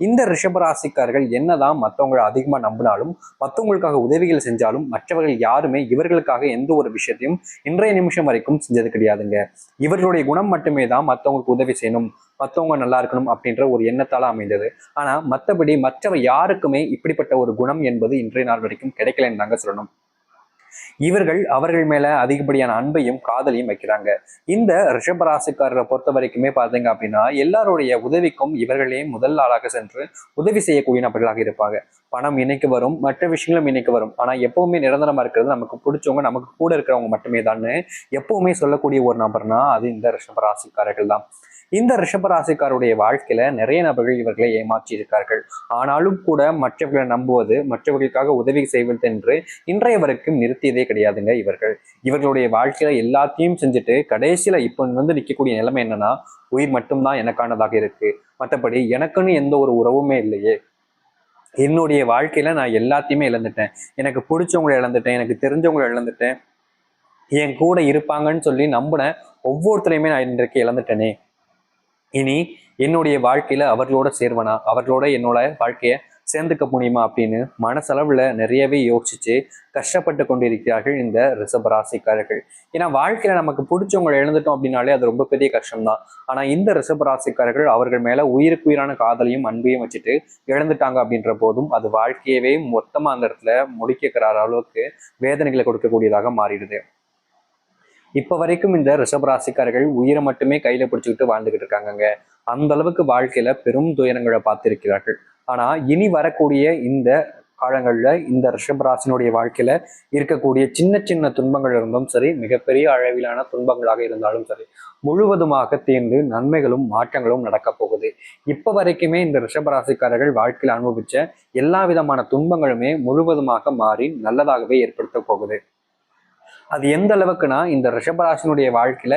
இந்த ரிஷபராசிக்காரர்கள் என்னதான் மற்றவங்களை அதிகமாக நம்பினாலும் மற்றவங்களுக்காக உதவிகள் செஞ்சாலும் மற்றவர்கள் யாருமே இவர்களுக்காக எந்த ஒரு விஷயத்தையும் இன்றைய நிமிஷம் வரைக்கும் செஞ்சது கிடையாதுங்க. இவர்களுடைய குணம் மட்டுமே தான் மற்றவங்களுக்கு உதவி செய்யணும் மற்றவங்க நல்லா இருக்கணும் அப்படின்ற ஒரு எண்ணத்தால் அமைந்தது. ஆனால் மற்றபடி மற்றவர் யாருக்குமே இப்படிப்பட்ட ஒரு குணம் என்பது இன்றைய நாள் வரைக்கும் கிடைக்கலன்னு தாங்க சொல்லணும். இவர்கள் அவர்கள் மேல அதிகப்படியான அன்பையும் காதலையும் வைக்கிறாங்க. இந்த ரிஷபராசிக்காரரை பொறுத்த வரைக்குமே பாத்தீங்க அப்படின்னா எல்லாருடைய உதவிக்கும் இவர்களே முதல் ஆளாக சென்று உதவி செய்யக்கூடிய நபர்களாக இருப்பாங்க. பணம் இன்னைக்கு வரும் மற்ற விஷயங்களும் இன்னைக்கு வரும். ஆனா எப்பவுமே நிரந்தரமா இருக்கிறது நமக்கு பிடிச்சவங்க நமக்கு கூட இருக்கிறவங்க மட்டுமே தான் எப்பவுமே சொல்லக்கூடிய ஒரு நபர்னா அது இந்த ரிஷபராசிக்காரர்கள் தான். இந்த ரிஷபராசிக்காருடைய வாழ்க்கையில நிறைய நபர்கள் இவர்களை ஏமாற்றி இருக்கார்கள் ஆனாலும் கூட மற்றவர்களை நம்புவது மற்றவர்களுக்காக உதவி செய்வது என்று இன்றையவருக்கும் நிறுத்தியதே கிடையாதுங்க இவர்கள். இவர்களுடைய வாழ்க்கையில எல்லாத்தையும் செஞ்சுட்டு கடைசியில இப்போ வந்து நிற்கக்கூடிய நிலைமை என்னன்னா உயிர் மட்டும்தான் எனக்கானதாக இருக்கு. மற்றபடி எனக்குன்னு எந்த ஒரு உறவுமே இல்லையே. என்னுடைய வாழ்க்கையில நான் எல்லாத்தையுமே இழந்துட்டேன். எனக்கு பிடிச்சவங்களை இழந்துட்டேன் எனக்கு தெரிஞ்சவங்களை இழந்துட்டேன். என் கூட இருப்பாங்கன்னு சொல்லி நம்பின ஒவ்வொருத்தரையுமே நான் இன்றைக்கு இழந்துட்டேனே. இனி என்னுடைய வாழ்க்கையில அவர்களோட சேர்வனா? அவர்களோட என்னோட வாழ்க்கையை சேர்ந்துக்க முடியுமா? அப்படின்னு மனசளவுல நிறையவே யோசிச்சு கஷ்டப்பட்டு கொண்டிருக்கிறார்கள் இந்த ரிஷபராசிக்காரர்கள் ஏன்னா வாழ்க்கையில நமக்கு பிடிச்சவங்களை எழுந்துட்டோம் அப்படின்னாலே அது ரொம்ப பெரிய கஷ்டம்தான். ஆனா இந்த ரிஷபராசிக்காரர்கள் அவர்கள் மேல உயிருக்கு உயிரான காதலையும் அன்பையும் வச்சுட்டு இழந்துட்டாங்க அப்படின்ற போதும் அது வாழ்க்கையவே மொத்தமா அந்த இடத்துல முடிக்கிற அளவுக்கு வேதனைகளை கொடுக்கக்கூடியதாக மாறிடுது. இப்ப வரைக்கும் இந்த ரிஷபராசிக்காரர்கள் உயிரை மட்டுமே கையில பிடிச்சிக்கிட்டு வாழ்ந்துகிட்டு இருக்காங்கங்க. அந்த அளவுக்கு வாழ்க்கையில பெரும் துயரங்களை பார்த்திருக்கிறார்கள். ஆனா இனி வரக்கூடிய இந்த காலங்களில் இந்த ரிஷபராசினுடைய வாழ்க்கையில இருக்கக்கூடிய சின்ன சின்ன துன்பங்கள் இருந்தும் சரி மிகப்பெரிய அளவிலான துன்பங்களாக இருந்தாலும் சரி முழுவதுமாக தீர்ந்து நன்மைகளும் மாற்றங்களும் நடக்க போகுது. இப்ப வரைக்குமே இந்த ரிஷபராசிக்காரர்கள் வாழ்க்கையில் அனுபவிச்ச எல்லா விதமான துன்பங்களுமே முழுவதுமாக மாறி நல்லதாகவே ஏற்படுத்த போகுது. அது எந்த அளவுக்குன்னா இந்த ரிஷபராசினுடைய வாழ்க்கையில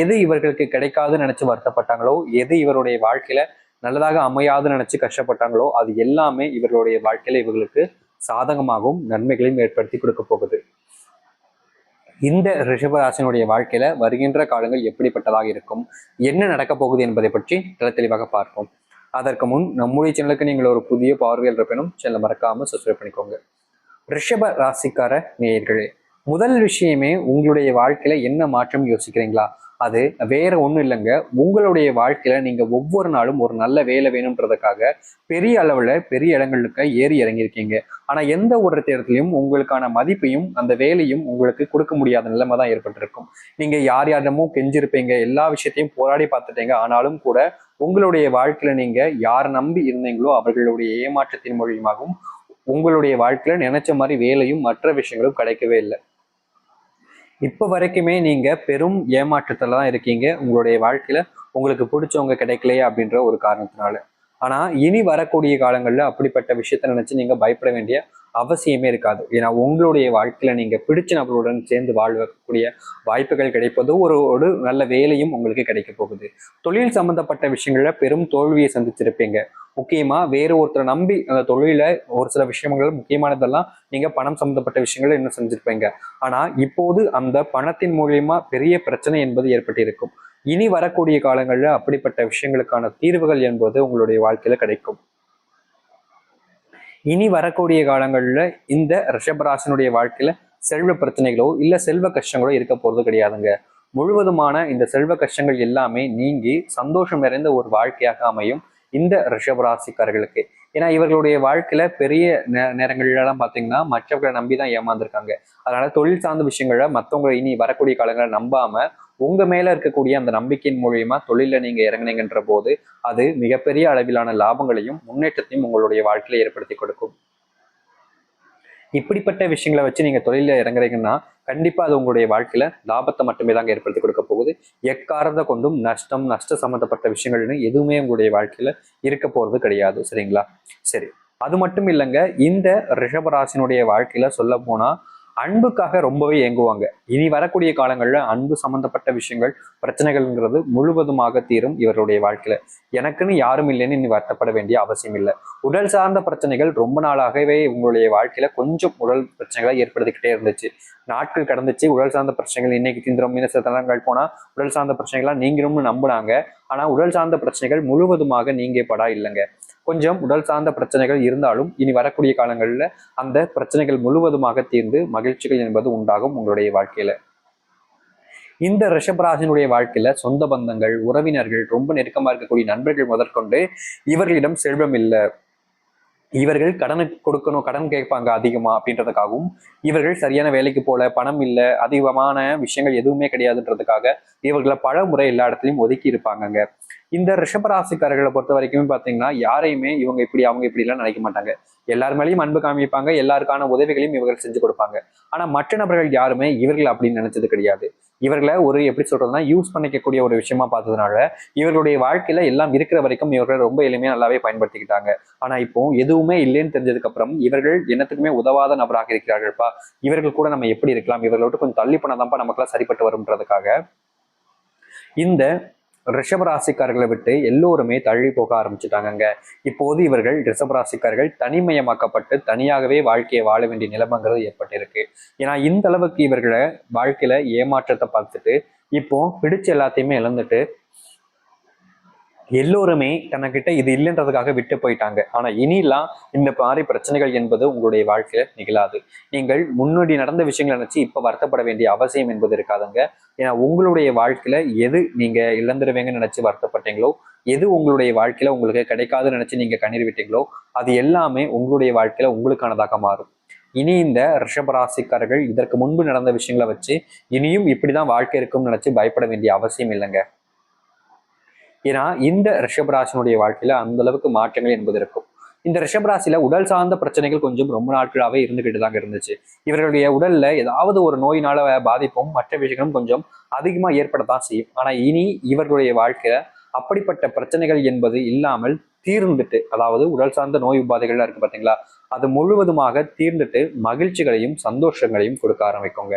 எது இவர்களுக்கு கிடைக்காதுன்னு நினைச்சு வருத்தப்பட்டாங்களோ எது இவருடைய வாழ்க்கையில நல்லதாக அமையாதுன்னு நினைச்சு கஷ்டப்பட்டாங்களோ அது எல்லாமே இவர்களுடைய வாழ்க்கையில இவர்களுக்கு சாதகமாகவும் நன்மைகளையும் ஏற்படுத்தி கொடுக்க போகுது. இந்த ரிஷபராசினுடைய வாழ்க்கையில வருகின்ற காலங்கள் எப்படிப்பட்டதாக இருக்கும் என்ன நடக்க போகுது என்பதை பற்றி தெளி தெளிவாக பார்ப்போம். அதற்கு முன் நம்முடைய சேனலுக்கு நீங்கள் ஒரு புதிய பார்வையில் இருப்பினும் சேனல் மறக்காம சப்ஸ்கிரைப் பண்ணிக்கோங்க. ரிஷப ராசிக்கார நேயர்களே முதல் விஷயமே உங்களுடைய வாழ்க்கையில என்ன மாற்றம் யோசிக்கிறீங்களா? அது வேற ஒன்றும் இல்லைங்க. உங்களுடைய வாழ்க்கையில நீங்க ஒவ்வொரு நாளும் ஒரு நல்ல வேலை வேணும்ன்றதுக்காக பெரிய அளவுல பெரிய இடங்களுக்கு ஏறி இறங்கியிருக்கீங்க. ஆனா எந்த ஒரு இடத்துலையும் உங்களுக்கான மதிப்பையும் அந்த வேலையும் உங்களுக்கு கொடுக்க முடியாத நிலைமை தான் ஏற்பட்டிருக்கும். நீங்க யார் யாரிடமும் கெஞ்சிருப்பீங்க எல்லா விஷயத்தையும் போராடி பார்த்துட்டீங்க. ஆனாலும் கூட உங்களுடைய வாழ்க்கையில நீங்க யார் நம்பி இருந்தீங்களோ அவர்களுடைய ஏமாற்றத்தின் மூலியமாகவும் உங்களுடைய வாழ்க்கையில நினைச்ச மாதிரி வேலையும் மற்ற விஷயங்களும் கிடைக்கவே இல்லை. இப்போ வரைக்குமே நீங்கள் பெரும் ஏமாற்றத்தில் தான் இருக்கீங்க. உங்களுடைய வாழ்க்கையில் உங்களுக்கு பிடிச்சவங்க கிடைக்கலையே அப்படின்ற ஒரு காரணத்தினால. ஆனால் இனி வரக்கூடிய காலங்களில் அப்படிப்பட்ட விஷயத்த நினச்சி நீங்கள் பயப்பட வேண்டிய அவசியமே இருக்காது. ஏன்னா உங்களுடைய வாழ்க்கையில் நீங்கள் பிடிச்ச நபர்களுடன் சேர்ந்து வாழ்வக்கூடிய வாய்ப்புகள் கிடைப்பது ஒரு ஒரு நல்ல வேலையும் உங்களுக்கு கிடைக்க போகுது. தொழில் சம்பந்தப்பட்ட விஷயங்களில் பெரும் தோல்வியை சந்திச்சிருப்பீங்க. முக்கியமா வேறு ஒருத்தரை நம்பி அந்த தொழில ஒரு சில விஷயங்கள் முக்கியமானதெல்லாம் நீங்க பணம் சம்பந்தப்பட்ட விஷயங்களை இன்னும் செஞ்சிருப்பீங்க. ஆனா இப்போது அந்த பணத்தின் மூலியமா பெரிய பிரச்சனை என்பது ஏற்பட்டிருக்கும். இனி வரக்கூடிய காலங்களில் அப்படிப்பட்ட விஷயங்களுக்கான தீர்வுகள் என்பது உங்களுடைய வாழ்க்கையில கிடைக்கும். இனி வரக்கூடிய காலங்களில் இந்த ரிஷபராசனுடைய வாழ்க்கையில செல்வ பிரச்சனைகளோ இல்ல செல்வ கஷ்டங்களோ இருக்க போறது கிடையாதுங்க. முழுவதுமான இந்த செல்வ கஷ்டங்கள் எல்லாமே நீங்கி சந்தோஷம் நிறைந்த ஒரு வாழ்க்கையாக அமையும். இந்த ரிஷபராசிக்காரர்களுக்கு ஏன்னா இவர்களுடைய வாழ்க்கையில பெரிய நே நேரங்கள்லாம் பார்த்தீங்கன்னா மற்றவர்களை நம்பி தான் ஏமாந்துருக்காங்க. அதனால தொழில் சார்ந்த விஷயங்களை மற்றவங்களை இனி வரக்கூடிய காலங்களை நம்பாம உங்க மேல இருக்கக்கூடிய அந்த நம்பிக்கையின் மூலியமா தொழில நீங்க இறங்குனீங்கன்ற போது அது மிகப்பெரிய அளவிலான லாபங்களையும் முன்னேற்றத்தையும் உங்களுடைய வாழ்க்கையில ஏற்படுத்தி கொடுக்கும். இப்படிப்பட்ட விஷயங்களை வச்சு நீங்க தொழில இறங்குறீங்கன்னா கண்டிப்பா அது உங்களுடைய வாழ்க்கையில லாபத்தை மட்டுமே தாங்க ஏற்படுத்தி கொடுக்க போகுது. எக்காரணத்தை கொண்டும் நஷ்டம் நஷ்ட சம்மந்தப்பட்ட விஷயங்கள்னு எதுவுமே உங்களுடைய வாழ்க்கையில இருக்க போறது கிடையாது. சரிங்களா? சரி. அது மட்டும் இல்லைங்க இந்த ரிஷபராசினுடைய வாழ்க்கையில சொல்ல போனா அன்புக்காக ரொம்பவே இயங்குவாங்க இனி வரக்கூடிய காலங்களில் அன்பு சம்பந்தப்பட்ட விஷயங்கள் பிரச்சனைகள்ங்கிறது முழுவதுமாக தீரும் இவருடைய வாழ்க்கையில. எனக்குன்னு யாரும் இல்லைன்னு இனி வருத்தப்பட வேண்டிய அவசியம் இல்லை. உடல் சார்ந்த பிரச்சனைகள் ரொம்ப நாளாகவே உங்களுடைய வாழ்க்கையில கொஞ்சம் உடல் பிரச்சனைகளாக ஏற்படுத்திக்கிட்டே இருந்துச்சு. நாட்கள் கடந்துச்சு. உடல் சார்ந்த பிரச்சனைகள் இன்னைக்கு தீந்திரம் மீன சில போனால் உடல் சார்ந்த பிரச்சனைகள்லாம் நீங்கிரும்னு நம்புனாங்க. ஆனா உடல் சார்ந்த பிரச்சனைகள் முழுவதுமாக நீங்கே படா இல்லைங்க. கொஞ்சம் உடல் சார்ந்த பிரச்சனைகள் இருந்தாலும் இனி வரக்கூடிய காலங்களில் அந்த பிரச்சனைகள் முழுவதுமாக தீர்ந்து மகிழ்ச்சிகள் என்பது உண்டாகும் உங்களுடைய வாழ்க்கையில. இந்த ரிஷபராசினுடைய வாழ்க்கையில சொந்த பந்தங்கள் உறவினர்கள் ரொம்ப நெருக்கமா இருக்கக்கூடிய நண்பர்கள் முதற்கொண்டு இவர்களிடம் செல்வம் இல்லை. இவர்கள் கடனை கொடுக்கணும் கடன் கேட்பாங்க அதிகமா அப்படின்றதுக்காகவும் இவர்கள் சரியான வேலைக்கு போல பணம் இல்லை அதிகமான விஷயங்கள் எதுவுமே கிடையாதுன்றதுக்காக இவர்களை பல முறை எல்லா இடத்துலையும் ஒதுக்கி இருப்பாங்க இந்த ரிஷபராசிக்காரர்களை பொறுத்த வரைக்குமே பார்த்தீங்கன்னா யாரையுமே இவங்க இப்படி அவங்க இப்படிலாம் நினைக்க மாட்டாங்க. எல்லார் மேலேயும் அன்பு காமிப்பாங்க எல்லாருக்கான உதவிகளையும் இவர்கள் செஞ்சு கொடுப்பாங்க. ஆனால் மற்ற நபர்கள் யாருமே இவர்கள் அப்படின்னு நினைச்சது கிடையாது. இவர்களை ஒரு எப்படி சொல்றதுன்னா யூஸ் பண்ணிக்கக்கூடிய ஒரு விஷயமா பார்த்ததுனால இவர்களுடைய வாழ்க்கையில எல்லாம் இருக்கிற வரைக்கும் இவர்களை ரொம்ப எளிமையா நல்லாவே பயன்படுத்திக்கிட்டாங்க. ஆனா இப்போ எதுவுமே இல்லைன்னு தெரிஞ்சதுக்கு அப்புறம் இவர்கள் என்னத்துக்குமே உதவாத நபராக இருக்கிறார்கள்ப்பா. இவர்கள் கூட நம்ம எப்படி இருக்கலாம்? இவர்களோட கொஞ்சம் தள்ளி போனாதான்ப்பா நமக்குலாம் சரிப்பட்டு வரும்ன்றதுக்காக இந்த ரிஷபராசிக்காரர்களை விட்டு எல்லோருமே தள்ளி போக ஆரம்பிச்சுட்டாங்கங்க. இப்போது இவர்கள் ரிஷபராசிக்காரர்கள் தனிமயமாக்கப்பட்டு தனியாகவே வாழ்க்கையை வாழ வேண்டிய நிலைமைங்கிறது ஏற்பட்டிருக்கு. ஏன்னா இந்த அளவுக்கு இவர்களை வாழ்க்கையில ஏமாற்றத்தை பார்த்துட்டு இப்போ பிடிச்ச எல்லாத்தையுமே இழந்துட்டு எல்லோருமே தனக்கிட்ட இது இல்லைன்றதுக்காக விட்டு போயிட்டாங்க. ஆனா இனிலாம் இந்த மாதிரி பிரச்சனைகள் என்பது உங்களுடைய வாழ்க்கையில நிகழாது. நீங்கள் முன்னாடி நடந்த விஷயங்களை நினைச்சு இப்ப வருத்தப்பட வேண்டிய அவசியம் என்பது இருக்காதுங்க. ஏன்னா உங்களுடைய வாழ்க்கையில எது நீங்க இழந்துருவீங்கன்னு நினைச்சு வருத்தப்பட்டீங்களோ எது உங்களுடைய வாழ்க்கையில உங்களுக்கு கிடைக்காதுன்னு நினைச்சு நீங்க கண்ணீர் விட்டீங்களோ அது எல்லாமே உங்களுடைய வாழ்க்கையில உங்களுக்கானதாக மாறும். இனி இந்த ரிஷபராசிக்காரர்கள் இதற்கு முன்பு நடந்த விஷயங்களை வச்சு இனியும் இப்படிதான் வாழ்க்கை இருக்கும்னு நினைச்சு பயப்பட வேண்டிய அவசியம் இல்லைங்க. ஏன்னா இந்த ரிஷபராசினுடைய வாழ்க்கையில அந்த அளவுக்கு மாற்றங்கள் என்பது இருக்கும். இந்த ரிஷபராசியில உடல் சார்ந்த பிரச்சனைகள் கொஞ்சம் ரொம்ப நாட்களாகவே இருந்துகிட்டு தாங்க இருந்துச்சு. இவர்களுடைய உடல்ல ஏதாவது ஒரு நோயினால பாதிப்பும் மற்ற விஷயங்களும் கொஞ்சம் அதிகமா ஏற்படத்தான் செய்யும். ஆனா இனி இவர்களுடைய வாழ்க்கையில அப்படிப்பட்ட பிரச்சனைகள் என்பது இல்லாமல் தீர்ந்துட்டு அதாவது உடல் சார்ந்த நோய் உபாதைகள்லாம் இருக்கு பாத்தீங்களா? அது முழுவதுமாக தீர்ந்துட்டு மகிழ்ச்சிகளையும் சந்தோஷங்களையும் கொடுக்க ஆரம்பிக்குங்க.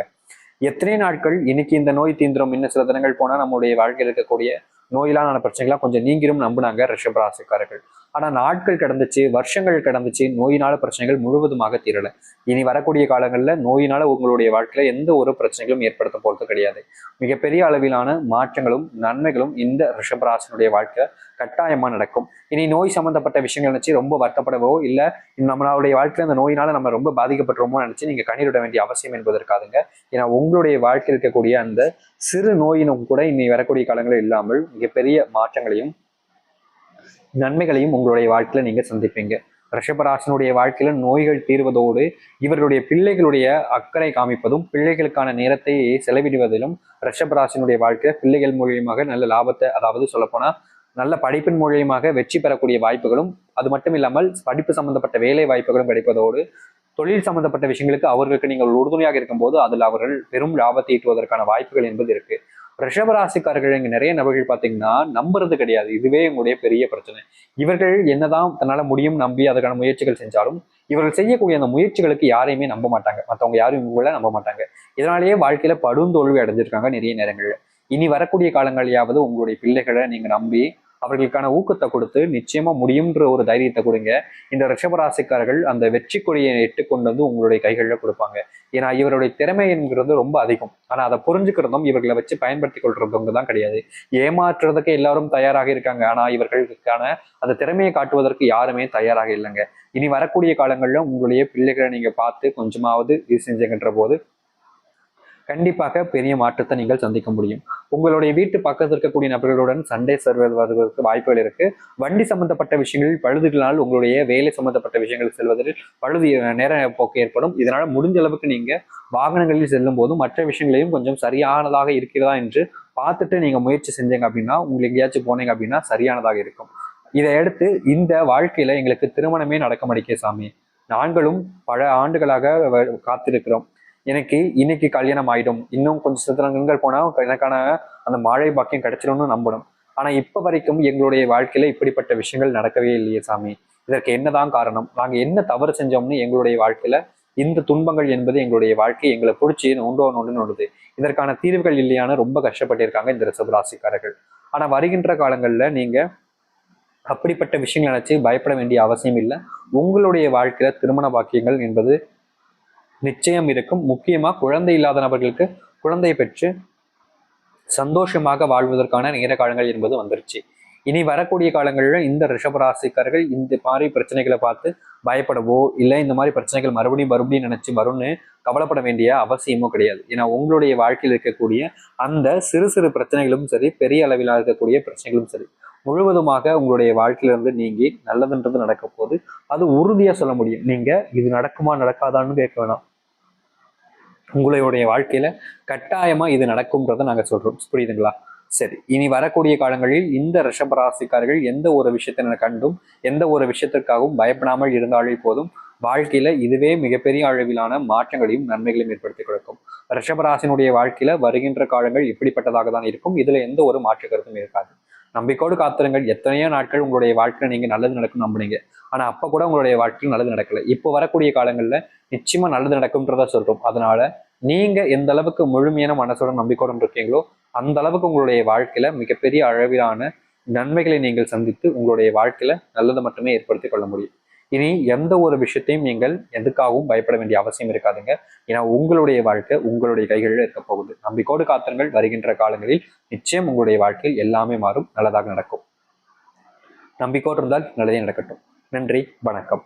எத்தனை நாட்கள் இன்னைக்கு இந்த நோய் தீந்திரம்? இன்னும் சில தினங்கள் போனா நம்மளுடைய வாழ்க்கையில் இருக்கக்கூடிய நோயிலான பிரச்சனைகள்லாம் கொஞ்சம் நீங்கிரும் நம்பினாங்க ரிஷபராசிக்காரர்கள். ஆனால் நாட்கள் கடந்துச்சு வருஷங்கள் கடந்துச்சு நோயினால பிரச்சனைகள் முழுவதுமாக தீரல. இனி வரக்கூடிய காலங்களில் நோயினால உங்களுடைய வாழ்க்கையில எந்த ஒரு பிரச்சனைகளும் ஏற்படுத்த போகிறது கிடையாது. மிகப்பெரிய அளவிலான மாற்றங்களும் நன்மைகளும் இந்த ரிஷபராசனுடைய வாழ்க்கை கட்டாயமாக நடக்கும். இனி நோய் சம்பந்தப்பட்ட விஷயங்கள் நினச்சி ரொம்ப வருத்தப்படவோ இல்லை நம்மளுடைய வாழ்க்கையில் அந்த நோயினால நம்ம ரொம்ப பாதிக்கப்பட்டுருமோ நீங்கள் கண்ணீர் கண்ணீரிட வேண்டிய அவசியம் என்பது இருக்காதுங்க ஏன்னா உங்களுடைய வாழ்க்கையில் இருக்கக்கூடிய அந்த சிறு நோயினும் கூட இனி வரக்கூடிய காலங்களில் இல்லாமல் மிகப்பெரிய மாற்றங்களையும் நன்மைகளையும் உங்களுடைய வாழ்க்கையில நீங்க சந்திப்பீங்க. ரிஷபராசனுடைய வாழ்க்கையில நோய்கள் தீர்வதோடு இவர்களுடைய பிள்ளைகளுடைய அக்கறை காமிப்பதும் பிள்ளைகளுக்கான நேரத்தை செலவிடுவதிலும் ரிஷபராசனுடைய வாழ்க்கையில பிள்ளைகள் மூலியமாக நல்ல லாபத்தை அதாவது சொல்லப்போனா நல்ல படிப்பின் மூலியமாக வெற்றி பெறக்கூடிய வாய்ப்புகளும் அது மட்டும் இல்லாமல் படிப்பு சம்பந்தப்பட்ட வேலை வாய்ப்புகளும் கிடைப்பதோடு தொழில் சம்பந்தப்பட்ட விஷயங்களுக்கு அவர்களுக்கு நீங்கள் உறுதுணையாக இருக்கும்போது அதில் அவர்கள் பெரும் லாபத்தை ஈட்டுவதற்கான வாய்ப்புகள் என்பது இருக்கு. ரிஷபராசிக்காரர்கள் இங்கே நிறைய நபர்கள் பார்த்தீங்கன்னா நம்புறது கிடையாது. இதுவே எங்களுடைய பெரிய பிரச்சனை. இவர்கள் என்னதான் தன்னால் முடியும் நம்பி அதுக்கான முயற்சிகள் செஞ்சாலும் இவர்கள் செய்யக்கூடிய அந்த முயற்சிகளுக்கு யாரையுமே நம்ப மாட்டாங்க. மற்றவங்க யாரும் இவங்கள நம்ப மாட்டாங்க. இதனாலேயே வாழ்க்கையில படுந்தோல்வி அடைஞ்சிருக்காங்க நிறைய நேரங்கள்ல. இனி வரக்கூடிய காலங்களையாவது உங்களுடைய பிள்ளைகளை நீங்க நம்பி அவர்களுக்கான ஊக்கத்தை கொடுத்து நிச்சயமா முடியும்ன்ற ஒரு தைரியத்தை கொடுங்க. இந்த ரிஷபராசிக்காரர்கள் அந்த வெற்றி கொடியை எட்டு கொண்டு வந்து உங்களுடைய கைகளில் கொடுப்பாங்க. ஏன்னா இவருடைய திறமை என்கிறது ரொம்ப அதிகம். ஆனா அதை புரிஞ்சுக்கிறதும் இவர்களை வச்சு பயன்படுத்தி கொள்றவங்க தான் கிடையாது. ஏமாற்றுறதுக்கு எல்லாரும் தயாராக இருக்காங்க. ஆனா இவர்களுக்கான அந்த திறமையை காட்டுவதற்கு யாருமே தயாராக இல்லைங்க. இனி வரக்கூடிய காலங்களில் உங்களுடைய பிள்ளைகளை நீங்க பார்த்து கொஞ்சமாவது இது செஞ்சுங்கன்ற போது கண்டிப்பாக பெரிய மாற்றத்தை நீங்கள் சந்திக்க முடியும். உங்களுடைய வீட்டு பக்கத்தில் இருக்கக்கூடிய நபர்களுடன் சண்டை செல்வதற்கு வாய்ப்புகள் இருக்கு. வண்டி சம்பந்தப்பட்ட விஷயங்களில் பழுதுகளால் உங்களுடைய வேலை சம்பந்தப்பட்ட விஷயங்கள் செல்வதில் பழுது நேர போக்கு ஏற்படும். இதனால முடிஞ்ச அளவுக்கு நீங்க வாகனங்களில் செல்லும் போதும் மற்ற விஷயங்களையும் கொஞ்சம் சரியானதாக இருக்கிறதா என்று பார்த்துட்டு நீங்க முயற்சி செஞ்சீங்க அப்படின்னா உங்களுக்கு எங்கேயாச்சும் போனீங்க அப்படின்னா சரியானதாக இருக்கும். இதை அடுத்து இந்த வாழ்க்கையில எங்களுக்கு திருமணமே நடக்க மாட்டேங்க சாமி. நாங்களும் பல ஆண்டுகளாக காத்திருக்கிறோம். எனக்கு இன்னைக்கு கல்யாணம் ஆயிடும். இன்னும் கொஞ்சம் சித்திரங்கள் போனால் எனக்கான அந்த மழை பாக்கியம் கிடைச்சிடும்னு நம்பணும். ஆனா இப்ப வரைக்கும் எங்களுடைய வாழ்க்கையில இப்படிப்பட்ட விஷயங்கள் நடக்கவே இல்லையே சாமி. இதற்கு என்னதான் காரணம்? நாங்க என்ன தவறு செஞ்சோம்னு எங்களுடைய வாழ்க்கையில இந்த துன்பங்கள் என்பது எங்களுடைய வாழ்க்கை எங்களை பிடிச்சி நோண்டோ நோண்டு நோண்டுது. இதற்கான தீர்வுகள் இல்லையான்னு ரொம்ப கஷ்டப்பட்டிருக்காங்க இந்த ரிசபராசிக்காரர்கள் ஆனா வருகின்ற காலங்கள்ல நீங்க அப்படிப்பட்ட விஷயங்கள் நினைச்சு பயப்பட வேண்டிய அவசியம் இல்லை. உங்களுடைய வாழ்க்கையில திருமண பாக்கியங்கள் என்பது நிச்சயம் இருக்கும். முக்கியமாக குழந்தை இல்லாத நபர்களுக்கு குழந்தை பெற்று சந்தோஷமாக வாழ்வதற்கான நேர காலங்கள் என்பது வந்துருச்சு. இனி வரக்கூடிய காலங்களில் இந்த ரிஷபராசிக்காரர்கள் இந்த மாதிரி பிரச்சனைகளை பார்த்து பயப்படவோ இல்லை இந்த மாதிரி பிரச்சனைகள் மறுபடியும் மறுபடியும் நினைச்சு வரும்னு கவலைப்பட வேண்டிய அவசியமோ கிடையாது. ஏன்னா உங்களுடைய வாழ்க்கையில் இருக்கக்கூடிய அந்த சிறு சிறு பிரச்சனைகளும் சரி பெரிய அளவில் இருக்கக்கூடிய பிரச்சனைகளும் சரி முழுவதுமாக உங்களுடைய வாழ்க்கையிலிருந்து நீங்கி நல்லதுன்றது நடக்க போது அது உறுதியாக சொல்ல முடியும். நீங்கள் இது நடக்குமா நடக்காதான்னு கேட்க வேணாம். உங்களுடைய வாழ்க்கையில கட்டாயமா இது நடக்கும்ன்றதை நாங்க சொல்றோம். புரியுதுங்களா? சரி இனி வரக்கூடிய காலங்களில் இந்த ரிஷபராசிக்காரர்கள் எந்த ஒரு விஷயத்தை கண்டும் எந்த ஒரு விஷயத்திற்காகவும் பயப்படாமல் இருந்தாலே போதும் வாழ்க்கையில இதுவே மிகப்பெரிய அளவிலான மாற்றங்களையும் நன்மைகளையும் ஏற்படுத்தி கொடுக்கும். ரிஷபராசினுடைய வாழ்க்கையில வருகின்ற காலங்கள் இப்படிப்பட்டதாக தான் இருக்கும். இதுல எந்த ஒரு மாற்று கருத்தும் இருக்காது. நம்பிக்கோடு காத்திருங்கள். எத்தனையோ நாட்கள் உங்களுடைய வாழ்க்கையில் நீங்கள் நல்லது நடக்கும் நம்புனீங்க. ஆனால் அப்போ கூட உங்களுடைய வாழ்க்கையில் நல்லது நடக்கல. இப்போ வரக்கூடிய காலங்களில் நிச்சயமாக நல்லது நடக்கும்ன்றதா சொல்கிறோம் அதனால நீங்கள் எந்த அளவுக்கு முழுமையான மனசோட நம்பிக்கையோடு இருக்கீங்களோ அந்த அளவுக்கு உங்களுடைய வாழ்க்கையில மிகப்பெரிய அளவிலான நன்மைகளை நீங்கள் சந்தித்து உங்களுடைய வாழ்க்கையில நல்லதை மட்டுமே ஏற்படுத்தி கொள்ள முடியும். இனி எந்த ஒரு விஷயத்தையும் நீங்கள் எதுக்காகவும் பயப்பட வேண்டிய அவசியம் இருக்காதுங்க. ஏன்னா உங்களுடைய வாழ்க்கை உங்களுடைய கைகளில் இருக்க போகுது. நம்பிக்கோடு காத்திரங்கள். வருகின்ற காலங்களில் நிச்சயம் உங்களுடைய வாழ்க்கையில் எல்லாமே மாறும். நல்லதாக நடக்கும். நம்பிக்கோடு இருந்தால் நல்லதே நடக்கட்டும். நன்றி. வணக்கம்.